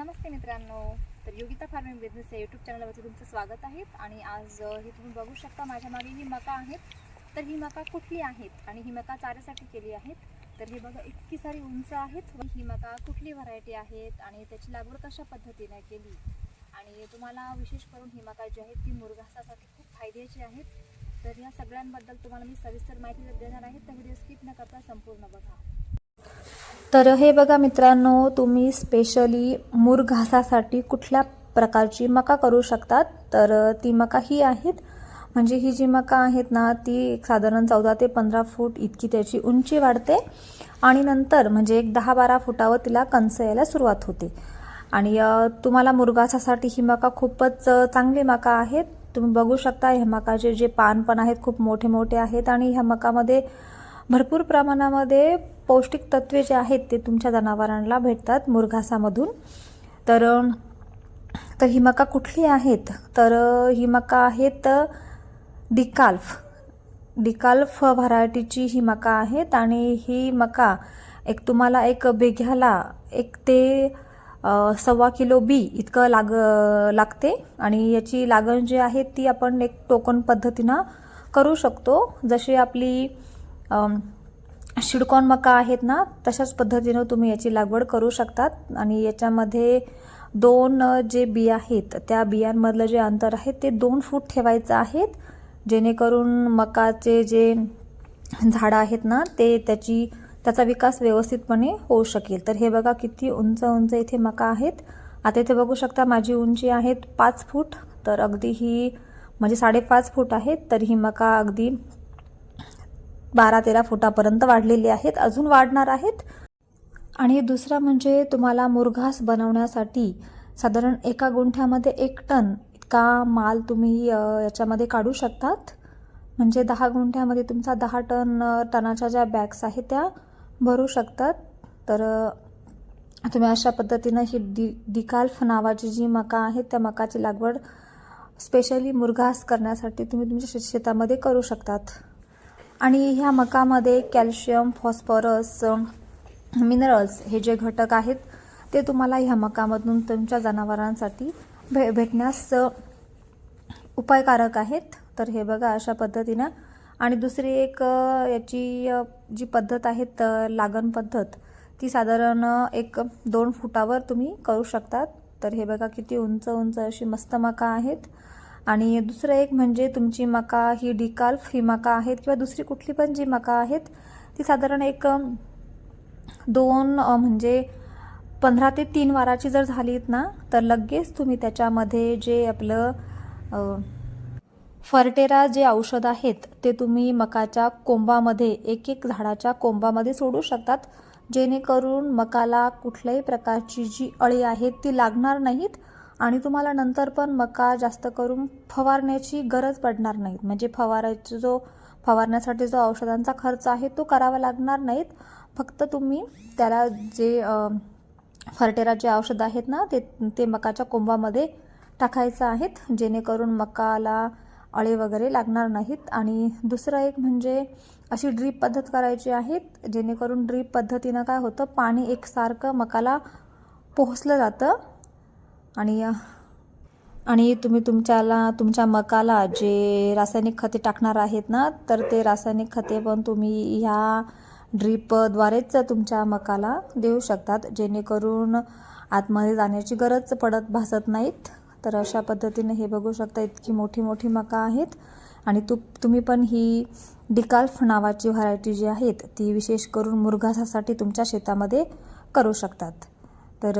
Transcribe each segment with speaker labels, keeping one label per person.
Speaker 1: नमस्ते मित्रांनो. तर Yogita farming business या यूट्यूब चॅनलवरती तुमचं स्वागत आहे. आणि आज हे तुम्ही बघू शकता माझ्या मागे ही मका आहेत. तर ही मका कुठली आहेत? आणि ही मका चाऱ्यासाठी केली आहेत. तर हे बघा इतकी सारी उंच आहेत. ही मका कुठली व्हरायटी आहेत? आणि त्याची लागवड कशा पद्धतीने केली? आणि तुम्हाला विशेष करून ही मका जी आहेत ती मुरघासासाठी खूप फायद्याची आहेत. तर या सगळ्यांबद्दल तुम्हाला मी सविस्तर माहिती देणार आहे. तर व्हिडिओ स्किप न करता संपूर्ण बघा.
Speaker 2: तर हे बघा मित्रांनो तुम्ही स्पेशली मूर घासासाठी कुठल्या प्रकारची मका करू शकतात? तर ती मका ही आहेत. म्हणजे ही जी मका आहेत ना ती एक साधारण चौदा ते पंधरा फूट इतकी त्याची उंची वाढते. आणि नंतर म्हणजे एक दहा बारा फुटावर तिला कंस यायला सुरुवात होते. आणि तुम्हाला मुरघासासाठी ही मका खूपच चांगली मका आहेत. तुम्ही बघू शकता ह्या मकाचे जे पान पण आहेत खूप मोठे मोठे आहेत. आणि ह्या मकामध्ये भरपूर प्रमाणामध्ये पौष्टिक तत्वे जे आहेत ते तुमच्या जनावरांना भेटतात मुरघासामधून. तर तर ही मका कुठली आहेत? तर ही मका आहेत डिकाल्फ. डिकाल्फ व्हरायटीची ही मका आहेत आणि ही मका एक तुम्हाला एक बेघ्याला एक ते सव्वा किलो बी इतकं लाग लागते आणि याची लागण जी आहे ती आपण एक टोकन पद्धतीनं करू शकतो. जशी आपली शिडकॉन मका आहेत ना तशाच पद्धतीनं तुम्ही याची लागवड करू शकतात. आणि याच्यामध्ये दोन जे बिया आहेत त्या बियांमधलं जे अंतर आहे ते दोन फूट ठेवायचं आहेत. जेणेकरून मकाचे जे झाडं आहेत ना ते त्याची त्याचा विकास व्यवस्थितपणे होऊ शकेल. तर हे बघा किती उंच उंच इथे मका आहेत. आता इथे बघू शकता माझी उंची आहेत पाच फूट. तर अगदी ही म्हणजे साडेपाच फूट आहेत तर ही मका अगदी बारा तेरा फुटापर्यंत वाढलेली आहेत अजून वाढणार आहेत. आणि दुसरा म्हणजे तुम्हाला मुरघास बनवण्यासाठी साधारण एका गुंठ्यामध्ये एक टन इतका माल तुम्ही याच्यामध्ये काढू शकतात. म्हणजे दहा गुंठ्यामध्ये तुमचा दहा टन टनाच्या ज्या बॅग्स आहेत त्या भरू शकतात. तर तुम्ही अशा पद्धतीनं ही डि डिकाल्फ नावाची जी मका आहे त्या मकाची लागवड स्पेशली मुरघास करण्यासाठी तुम्ही तुमच्या शेतामध्ये करू शकतात. आणि ह्या मकामध्ये कॅल्शियम फॉस्फरस मिनरल्स हे जे घटक आहेत ते तुम्हाला ह्या मकामधून तुमच्या जनावरांसाठी भे भेटण्यास उपायकारक आहेत. तर हे बघा अशा पद्धतीनं. आणि दुसरी एक याची जी पद्धत आहे त- लागण पद्धत ती साधारण एक दोन फुटावर तुम्ही करू शकतात. तर हे बघा किती उंच उंच अशी मस्त मका आहेत. आणि दुसरं एक म्हणजे तुमची मका ही डिकाल्फ ही मका आहेत किंवा दुसरी कुठली पण जी मका आहेत ती साधारण एक दोन म्हणजे पंधरा ते तीन वाराची जर झालीत ना तर लगेच तुम्ही त्याच्यामध्ये जे आपलं फर्टेरा जे औषध आहेत ते तुम्ही मकाच्या कोंबामध्ये एक एक झाडाच्या कोंबामध्ये सोडू शकतात. जेणेकरून मकाला कुठल्याही प्रकारची जी अळी आहेत ती लागणार नाहीत. आणि तुम्हाला नंतर पण मका जास्त करून फवारण्याची गरज पडणार नाहीत म्हणजे फवारायचं जो फवारण्यासाठी जो औषधांचा खर्च आहे तो करावा लागणार नाहीत. फक्त तुम्ही त्याला जे फर्टेरा जे औषध आहेत ना ते ते मकाच्या कोंबामध्ये टाकायचं आहेत. जेणेकरून मकाला अळे वगैरे लागणार नाहीत. आणि दुसरं एक म्हणजे अशी ड्रीप पद्धत करायची आहेत जेणेकरून ड्रीप पद्धतीनं काय होतं पाणी एकसारखं मकाला पोहोचलं जातं. आणि आणि तुम्ही तुमच्याला तुमच्या मकाला जे रासायनिक खते टाकणार आहेत ना तर ते रासायनिक खते पण तुम्ही ह्या ड्रीपद्वारेच तुमच्या मकाला देऊ शकतात जेणेकरून आतमध्ये जाण्याची गरज पडत भासत नाहीत. तर अशा पद्धतीने हे बघू शकता इतकी मोठी मोठी मका आहेत. आणि तू तुम्ही पण ही डिकाल्फ नावाची व्हरायटी जी आहेत ती विशेष करून मुरघासासाठी तुमच्या शेतामध्ये करू शकतात. तर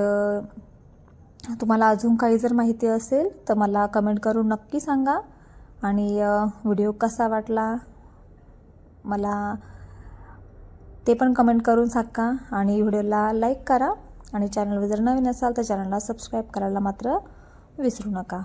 Speaker 2: तुम्हाला अजून काही जर माहिती असेल तर मला कमेंट करून नक्की सांगा. आणि व्हिडिओ कसा वाटला मला ते पण कमेंट करून सांगा. आणि व्हिडिओला लाईक करा. आणि चॅनलवर जर नवीन असाल तर चॅनलला सबस्क्राईब करायला मात्र विसरू नका.